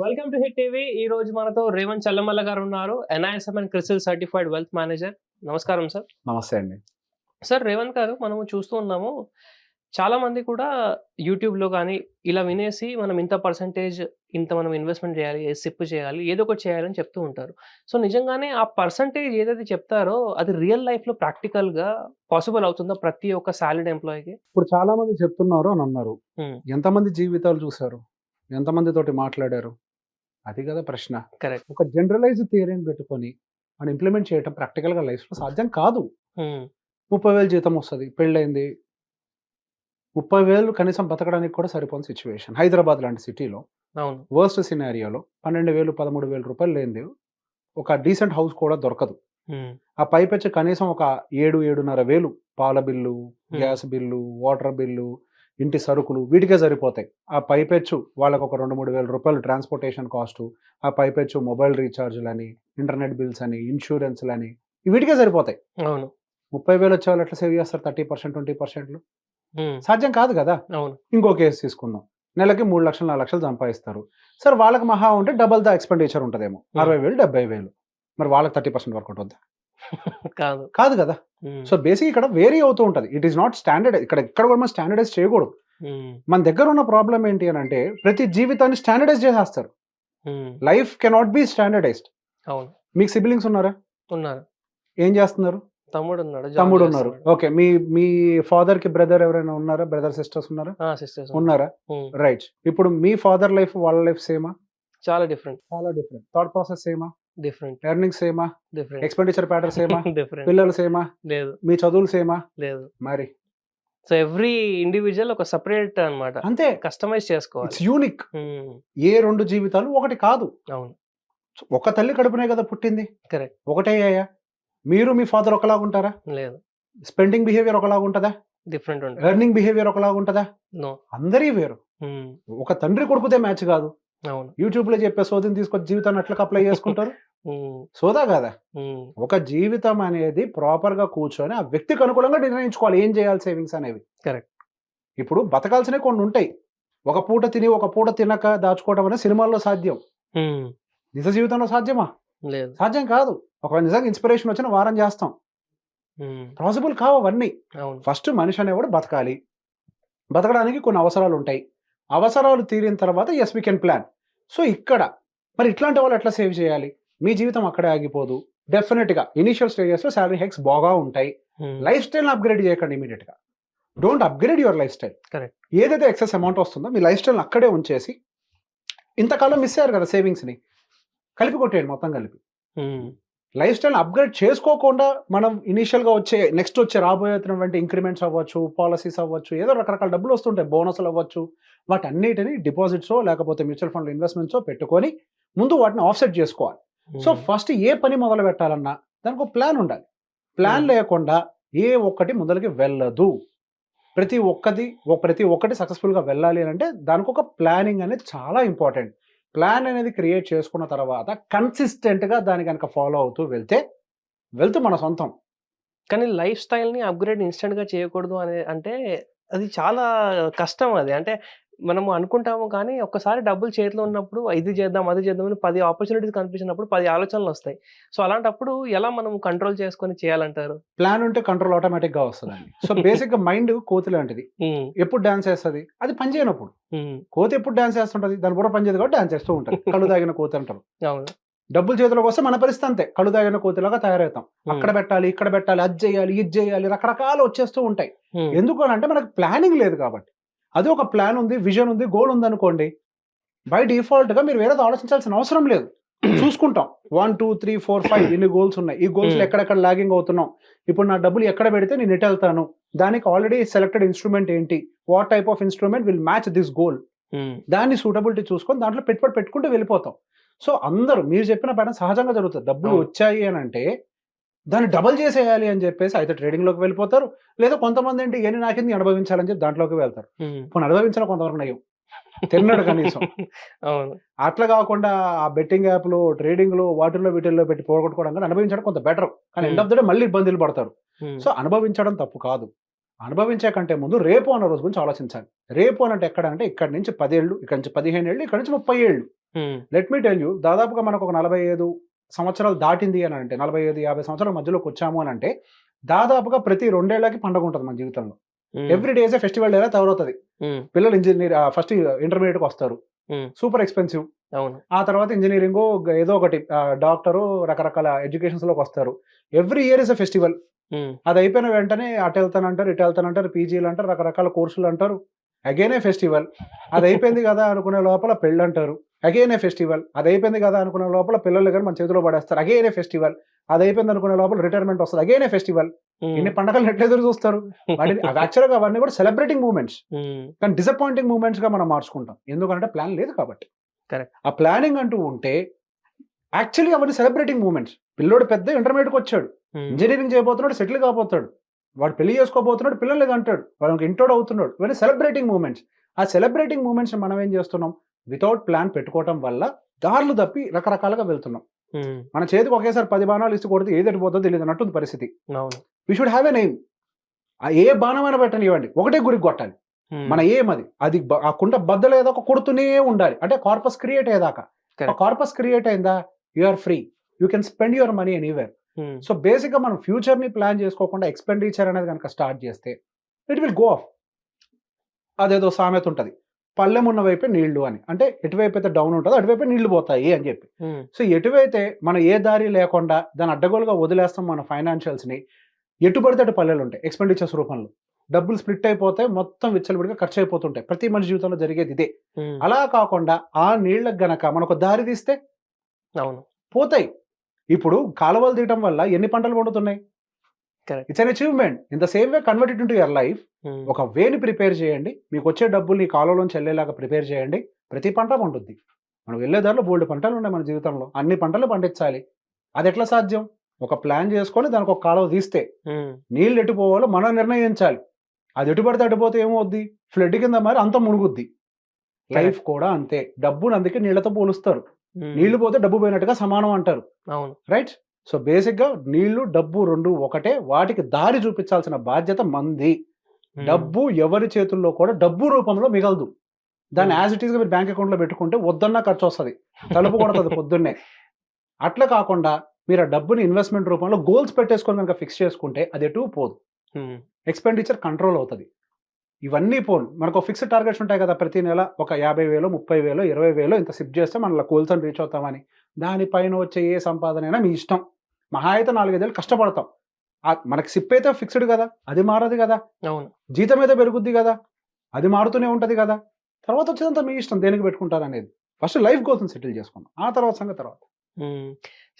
Welcome to hit TV ఈ రోజు మనతో రేవంత్ చల్లమల్ల గారు ఉన్నారు. NISM and CRISIL certified wealth manager నమస్కారం సార్ నమస్తే అండి. సార్ రేవంత్ గారు మనము చూస్తూ ఉన్నాము. చాలా మంది కూడా యూట్యూబ్లో కానీ ఇలా వినేసి మనం ఇంత పర్సంటేజ్ ఇంత మనం ఇన్వెస్ట్మెంట్ చేయాలి సిప్ చేయాలి ఏదో ఒకటి చేయాలని చెప్తూ ఉంటారు. సో నిజంగానే ఆ పర్సంటేజ్ ఏదైతే చెప్తారో అది రియల్ లైఫ్లో ప్రాక్టికల్గా పాసిబుల్ అవుతుందా ప్రతి ఒక్క సాలరీడ్ ఎంప్లాయీకి ఇప్పుడు చాలా మంది చెప్తున్నారు అని అన్నారు. Hmm. ఎంతమంది జీవితాలు చూశారు? ఎంతమంది తోటి మాట్లాడారు? అది కదా ప్రశ్న. Correct. ఒక జనరలైజ్ థియరీని పెట్టుకొని మనం ఇంప్లిమెంట్ చేయడం ప్రాక్టికల్గా లైఫ్లో సాధ్యం కాదు. ముప్పై వేలు జీతం వస్తుంది పెళ్ళైంది ముప్పై వేలు కనీసం బతకడానికి కూడా సరిపోని సిచ్యువేషన్. హైదరాబాద్ లాంటి సిటీలో వర్స్ట్ సినారియోలో పన్నెండు వేలు పదమూడు వేల రూపాయలు లేనిది ఒక డీసెంట్ హౌస్ కూడా దొరకదు. ఆ పైపెచ్చి కనీసం ఒక ఏడు ఏడున్నర వేలు పాల bill gas bill water bill ఇంటి సరుకులు వీటికే సరిపోతాయి. ఆ పైపెచ్చు వాళ్ళకు ఒక రెండు మూడు వేల రూపాయలు ట్రాన్స్పోర్టేషన్ కాస్ట్ ఆ పైపెచ్చు మొబైల్ రీఛార్జ్లని ఇంటర్నెట్ బిల్స్ అని ఇన్సూరెన్స్లని వీటికే సరిపోతాయి. అవును. ముప్పై వేలు వచ్చే వాళ్ళు ఎట్లా సేవ్ చేస్తారు? థర్టీ పర్సెంట్ ట్వంటీ పర్సెంట్లు. సాధ్యం కాదు కదా? అవును. ఇంకో కేసు తీసుకుందాం. నెలకి మూడు లక్షలు నాలుగు లక్షలు సంపాదిస్తారు. సార్ వాళ్ళకి మహా ఉంటే డబల్ ద ఎక్స్పెండిచర్ ఉంటుందేమో. అరవై వేలు డెబ్బై వేలు. మరి వాళ్ళకి థర్టీ పర్సెంట్ వర్క్ అవుతుందా కాదు. కాదు కదా. సో బేసిక్ ఇక్కడ వేరీ అవుతూ ఉంటుంది. ఇట్ ఈస్ నాట్ స్టాండర్డ్ ఇక్కడ ఎక్కడ కూడా మనం స్టాండర్డైజ్ చేయకూడదు. మన దగ్గర ఉన్న ప్రాబ్లం ఏంటి అని అంటే ప్రతి జీవితాన్ని స్టాండర్డైజ్ చేసేస్తారు. లైఫ్ కెనాట్ బి స్టాండర్డైజ్డ్ అవును. మీకు సిబ్లింగ్స్ ఉన్నారా? ఉన్నారు. ఏం చేస్తున్నారు? తమ్ముడు ఉన్నాడు తమ్ముడు ఉన్నారు. ఓకే. మీ మీ ఫాదర్కి బ్రదర్ ఎవరైనా ఉన్నారా? బ్రదర్ సిస్టర్స్ ఉన్నారా? సిస్టర్స్ ఉన్నారా. రైట్ ఇప్పుడు మీ ఫాదర్ లైఫ్ వాళ్ళ లైఫ్ సేమా చాలా డిఫరెంట్ చాలా డిఫరెంట్ థాట్ ప్రాసెస్ సేమా డిఫరెంట్ ఎర్నింగ్ సేమా డిఫరెంట్ ఎక్స్పెండిచర్ ప్యాటర్న్ సేమా డిఫరెంట్ పిల్లలు సేమా లేదు. మీ చదువులు సేమా లేదు. మరి? సో ఎవ్రీ ఇండివిజువల్ ఒక సపరేట్ అన్నమాట. అంతే. కస్టమైజ్ చేసుకోవాలి. It's unique Hmm. ఏ రెండు జీవితాలు ఒకటి కాదు. అవును. ఒక తల్లి కడుపునే కదా పుట్టింది. Correct. ఒకటే అయ్యా. మీరు మీ ఫాదర్ ఒకలాగా ఉంటారా? లేదు. స్పెండింగ్ బిహేవియర్ ఒకలాగా ఉంటుందా? డిఫరెంట్ ఉంటుంది. ఎర్నింగ్ బిహేవియర్ ఒకలాగా ఉంటుందా? నో అందరి వేరు. ఒక తండ్రి కొడుకుదే మ్యాచ్ కాదు. అవును. యూట్యూబ్లో చెప్పే సోదిని తీసుకొచ్చి జీవితాన్ని అట్లా అప్లై చేసుకుంటారు. Hmm. సోదా కాదా. ఒక జీవితం అనేది ప్రాపర్గా కూర్చొని ఆ వ్యక్తికి అనుకూలంగా నిర్ణయించుకోవాలి. ఏం చేయాలి సేవింగ్స్ అనేవి? Correct. ఇప్పుడు బతకాల్సినవి కొన్ని ఉంటాయి. ఒక పూట తిని ఒక పూట తినక దాచుకోవడం అనేది సినిమాల్లో సాధ్యం. నిజ జీవితంలో సాధ్యమా? లేదు. సాధ్యం కాదు. ఒక నిజంగా ఇన్స్పిరేషన్ వచ్చిన వారం చేస్తాం. పాసిబుల్ కావు అవన్నీ. అవును. ఫస్ట్ మనిషి అనేవాడు బతకాలి. బతకడానికి కొన్ని అవసరాలు ఉంటాయి. అవసరాలు తీరిన తర్వాత yes we can plan so ఇక్కడ మరి ఇట్లాంటి వాళ్ళు ఎట్లా సేవ్ చేయాలి? మీ జీవితం అక్కడే ఆగిపోదు. డెఫినెట్గా ఇనిషియల్ స్టేజెస్లో శాలరీ హెక్స్ బాగా ఉంటాయి. లైఫ్ స్టైల్ని అప్గ్రేడ్ చేయకండి ఇమీడియట్గా don't upgrade your life style. ఏదైతే ఎక్సెస్ అమౌంట్ వస్తుందో మీ లైఫ్ స్టైల్ని అక్కడే ఉంచేసి ఇంతకాలం మిస్ అయ్యారు కదా సేవింగ్స్ని కలిపి కొట్టేయండి మొత్తం కలిపి. లైఫ్ స్టైల్ అప్గ్రేడ్ చేసుకోకుండా మనం ఇనీషియల్గా వచ్చే నెక్స్ట్ వచ్చే రాబోయేటువంటి ఇంక్రిమెంట్స్ అవ్వచ్చు పాలసీస్ అవ్వచ్చు ఏదో రకరకాల డబ్బులు వస్తుంటాయి బోనస్లు అవ్వచ్చు. వాటన్నిటిని డిపాజిట్సో లేకపోతే మ్యూచువల్ ఫండ్ ఇన్వెస్ట్మెంట్సో పెట్టుకొని ముందు వాటిని ఆఫ్సెట్ చేసుకోవాలి. సో. ఫస్ట్ ఏ పని మొదలు పెట్టాలన్నా దానికి ఒక ప్లాన్ ఉండాలి. ప్లాన్. లేకుండా ఏ ఒక్కటి ముందరికి వెళ్ళదు. ప్రతి ఒక్కటి ప్రతి ఒక్కటి సక్సెస్ఫుల్గా వెళ్ళాలి అని అంటే దానికి ఒక ప్లానింగ్ అనేది చాలా ఇంపార్టెంట్. ప్లాన్ అనేది క్రియేట్ చేసుకున్న తర్వాత కన్సిస్టెంట్గా దాన్ని కనుక ఫాలో అవుతూ వెళ్తే వెళ్తూ మన సొంతం. కానీ లైఫ్ స్టైల్ని అప్గ్రేడ్ ఇన్స్టెంట్గా చేయకూడదు అనే అంటే అది చాలా కష్టం అది. అంటే మనము అనుకుంటాము కానీ ఒక్కసారి డబ్బులు చేతిలో ఉన్నప్పుడు ఇది చేద్దాం అది చేద్దాం అని పది ఆపర్చునిటీస్ కనిపించినప్పుడు పది ఆలోచనలు వస్తాయి. సో అలాంటప్పుడు ఎలా మనం కంట్రోల్ చేసుకొని చేయాలంటారు? ప్లాన్ ఉంటే కంట్రోల్ ఆటోమేటిక్గా వస్తుందండి. సో బేసిక్గా మైండ్ కోతి లాంటిది. ఎప్పుడు డాన్స్ చేస్తుంది? అది పని చేయనప్పుడు. కోతి ఎప్పుడు డాన్స్ చేస్తుంటది? దాని బుర్ర పని చేయదు కాబట్టి డాన్స్ చేస్తూ ఉంటుంది కళ్ళు తాగిన కోతి అంటారు. డబ్బులు చేతిలోకి వస్తే మన పరిస్థితి అంతే. కళ్ళు తాగిన కోతిలాగా తయారవుతాం. అక్కడ పెట్టాలి ఇక్కడ పెట్టాలి అది చేయాలి ఇది చేయాలి రకరకాలు వచ్చేస్తూ ఉంటాయి. ఎందుకు అని అంటే మనకు ప్లానింగ్ లేదు కాబట్టి. అది ఒక ప్లాన్ ఉంది విజన్ ఉంది గోల్ ఉంది అనుకోండి బై డిఫాల్ట్గా మీరు వేరేది ఆలోచించాల్సిన అవసరం లేదు. చూసుకుంటాం. One two three four five ఇన్ని గోల్స్ ఉన్నాయి. ఈ గోల్స్. ఎక్కడెక్కడ లాగింగ్ అవుతున్నాం? ఇప్పుడు నా డబ్బులు ఎక్కడ పెడితే నేను ఎటు వెళ్తాను? దానికి ఆల్రెడీ సెలెక్టెడ్ ఇన్స్ట్రుమెంట్ ఏంటి? What type of instrument will match this goal దాన్ని సూటబిలిటీ చూసుకొని దాంట్లో పెట్టుబడి పెట్టుకుంటూ వెళ్ళిపోతాం. సో అందరూ మీరు చెప్పిన పైన సహజంగా జరుగుతుంది. డబ్బులు. వచ్చాయి అని అంటే దాన్ని డబల్ చేసేయాలి అని చెప్పేసి అయితే trading లోకి వెళ్ళిపోతారు. లేదా కొంతమంది ఏంటి ఎన్ని నాకింది అనుభవించాలని చెప్పి దాంట్లోకి వెళ్తారు. ఉమ్. ఇప్పుడు అనుభవించడం కొంతవరకు నయం. తిన్నాడు కనీసం. అవును. అట్లా కాకుండా ఆ బెట్టింగ్ యాప్లు ట్రేడింగ్లు వాటిల్లో వీటిల్లో పెట్టి పోగొట్టుకోవడం కానీ అనుభవించడం కొంత బెటర్ కానీ ఎండ్ ఆఫ్ ద డే మళ్ళీ ఇబ్బందులు పడతారు. సో అనుభవించడం తప్పు కాదు. అనుభవించే కంటే ముందు రేపు అన్న రోజు గురించి ఆలోచించాలి. రేపు అని అంటే ఎక్కడ అంటే ఇక్కడ నుంచి పదేళ్ళు ఇక్కడ నుంచి పదిహేను ఏళ్ళు ఇక్కడ నుంచి ముప్పై ఏళ్ళు. లెట్ మీ టెల్ యూ దాదాపుగా మనకు ఒక నలభై ఐదు సంవత్సరాలు దాటింది అని అంటే నలభై ఐదు యాభై సంవత్సరాల మధ్యలోకి వచ్చాము అని అంటే దాదాపుగా ప్రతి రెండేళ్ళకి పండుగ ఉంటుంది మన జీవితంలో. ఎవ్రీ డేస్ ఫెస్టివల్ డేలా తయారవుతుంది పిల్లలు ఇంజనీర్ ఫస్ట్ ఇంటర్మీడియట్కి వస్తారు. ఉమ్, సూపర్ ఎక్స్పెన్సివ్ ఆ తర్వాత ఇంజనీరింగ్ ఏదో ఒకటి డాక్టరు రకరకాల ఎడ్యుకేషన్స్లోకి వస్తారు. Every year is a festival అది అయిపోయిన వెంటనే అటు వెళ్తానంటారు ఇటు వెళ్తానంటారు పీజీలు అంటారు రకరకాల కోర్సులు అంటారు. అగైన్ ఫెస్టివల్ అది అయిపోయింది కదా అనుకునే లోపల పెళ్ళి అంటారు అగైన్ ఏ ఫెస్టివల్. అది అయిపోయింది కదా అనుకునే లోపల పిల్లలు కానీ మన చేతిలో పడేస్తారు. Again a festival. అది అయిపోయింది అనుకునే లోపల రిటైర్మెంట్ వస్తుంది. Again a festival. ఇన్ని పండగలు ఎట్లా ఎదురు చూస్తారు? వాటిని యాక్చువల్గా అవన్నీ కూడా సెలబ్రేటింగ్ మూమెంట్స్ కానీ డిసప్పాయింటింగ్ మూమెంట్స్గా మనం మార్చుకుంటాం. ఎందుకంటే ప్లాన్ లేదు కాబట్టి. ఆ ప్లానింగ్ అంటూ ఉంటే యాక్చువల్లీ అవన్నీ సెలబ్రేటింగ్ మూమెంట్స్ పిల్లోడు పెద్ద ఇంటర్మీడియట్కి వచ్చాడు. ఇంజనీరింగ్ చేయబోతున్నాడు సెటిల్ కాబోతాడు వాడు పెళ్ళి చేసుకోబోతున్నాడు పిల్లలు అంటాడు వాడికి ఇంటోడు అవుతున్నాడు. ఇవన్నీ సెలబ్రేటింగ్ మూమెంట్స్ ఆ సెలబ్రేటింగ్ మూమెంట్స్ మనం ఏం చేస్తున్నాం? వితౌట్ ప్లాన్ పెట్టుకోవటం వల్ల దారులు తప్పి రకరకాలుగా వెళ్తున్నాం. మన చేతికి ఒకేసారి పది బాణాలు ఇస్తే కొడితే ఏది ఎడిపోతుందో తెలియదు అన్నట్టుంది పరిస్థితి. We should have a name ఆ ఏ బాణమైనా పెట్టనివ్వండి ఒకటే గురికి కొట్టాలి. మన ఏం అది? అది ఆ కుండ బద్దలేదాకా కొడుతూనే ఉండాలి. అంటే కార్పస్ క్రియేట్ అయ్యేదాకా. కార్పస్ క్రియేట్ అయిందా? You are free you can spend your money anywhere um, so బేసిక్గా మనం ఫ్యూచర్ని ప్లాన్ చేసుకోకుండా ఎక్స్పెండిచర్ అనేది కనుక స్టార్ట్ చేస్తే ఇట్ విల్ గో ఆఫ్ అదేదో సామెత ఉంటది. పళ్ళెం ఉన్న వైపే నీళ్ళు అని. అంటే ఎటువైపు అయితే డౌన్ ఉంటుందో అటువైపే నీళ్ళు పోతాయి అని చెప్పి. సో ఎటువైతే మనం ఏ దారి లేకుండా దాని అడ్డగోలుగా వదిలేస్తాం మన ఫైనాన్షియల్స్ని ఎటు పడితే అటు పల్లెలు ఉంటాయి ఎక్స్పెండిచర్స్ రూపంలో. డబ్బులు స్ప్లిట్ అయిపోతే మొత్తం విచ్చలవిడిగా ఖర్చు అయిపోతుంటాయి ప్రతి మనిషి జీవితంలో జరిగేది ఇదే. అలా కాకుండా ఆ నీళ్ళకి గనక మనకు దారి తీస్తే అవును. పోతాయి. ఇప్పుడు కాలువలు తీయటం వల్ల ఎన్ని పంటలు పండుతున్నాయి. It's an achievement in the same way convert it to your life ఒక వేని ప్రిపేర్ చేయండి. మీకు వచ్చే డబ్బులు ఈ కాలువలోంచి వెళ్ళేలాగా ప్రిపేర్ చేయండి. ప్రతి పంట పండుద్ది. మనం వెళ్ళే దారిలో బోల్డ్ పంటలు ఉన్నాయి మన జీవితంలో. అన్ని పంటలు పండించాలి. అది ఎట్లా సాధ్యం? ఒక ప్లాన్ చేసుకొని దానికి ఒక కాలువ తీస్తే ఉమ్, నీళ్ళు ఎటు పోవాలో మనం నిర్ణయించాలి. అది ఎటు పడితే అటు పోతే ఏమవుద్ది? ఫ్లడ్ కింద మరి అంత మునుగుద్ది. లైఫ్ కూడా అంతే. డబ్బును అందుకే నీళ్ళతో పోలుస్తారు. ఉమ్, నీళ్ళు పోతే డబ్బు పోయినట్టుగా సమానం అంటారు. రైట్ సో బేసిక్గా నీళ్ళు డబ్బు రెండు ఒకటే. వాటికి దారి చూపించాల్సిన బాధ్యత మంది. డబ్బు ఎవరి చేతుల్లో కూడా డబ్బు రూపంలో మిగలదు. దాన్ని. యాజ్ ఇట్ ఈస్గా మీరు బ్యాంక్ అకౌంట్లో పెట్టుకుంటే వద్దన్నా ఖర్చు వస్తుంది తలుపు కొడుతుంది పొద్దున్నే. అట్లా కాకుండా మీరు ఆ డబ్బుని ఇన్వెస్ట్మెంట్ రూపంలో గోల్స్ పెట్టేసుకొని కనుక ఫిక్స్ చేసుకుంటే అది ఎటు పోదు. ఎక్స్పెండిచర్ కంట్రోల్ అవుతుంది. ఇవన్నీ పోను. మనకు ఫిక్స్డ్ టార్గెట్స్ ఉంటాయి కదా ప్రతి నెల. ఒక యాభై వేలు ముప్పై వేలు ఇరవై వేలు ఇంత సిప్ చేస్తే మన గోల్స్ అని రీచ్ అవుతామని. దానిపైన వచ్చే ఏ సంపాదన అయినా మీ ఇష్టం. మహా అయితే నాలుగైదేళ్ళు కష్టపడతాం. ఆ మనకి సిప్ అయితే ఫిక్స్డ్ కదా అది మారదు కదా. అవును. జీతం అయితే పెరుగుద్ది కదా అది మారుతూనే ఉంటది కదా. తర్వాత వచ్చేదంతా మీ ఇష్టం దేనికి పెట్టుకుంటారు అనేది. ఫస్ట్ లైఫ్ గోల్స్ సెటిల్ చేసుకున్నాం ఆ తర్వాత సంగతి తర్వాత.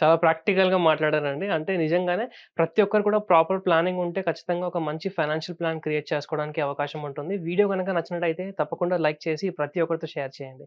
చాలా ప్రాక్టికల్గా మాట్లాడారండి. అంటే నిజంగానే ప్రతి ఒక్కరు కూడా ప్రాపర్ ప్లానింగ్ ఉంటే ఖచ్చితంగా ఒక మంచి ఫైనాన్షియల్ ప్లాన్ క్రియేట్ చేసుకోవడానికి అవకాశం ఉంటుంది. వీడియో కనుక నచ్చినట్టయితే తప్పకుండా లైక్ చేసి ప్రతి ఒక్కరితో షేర్ చేయండి.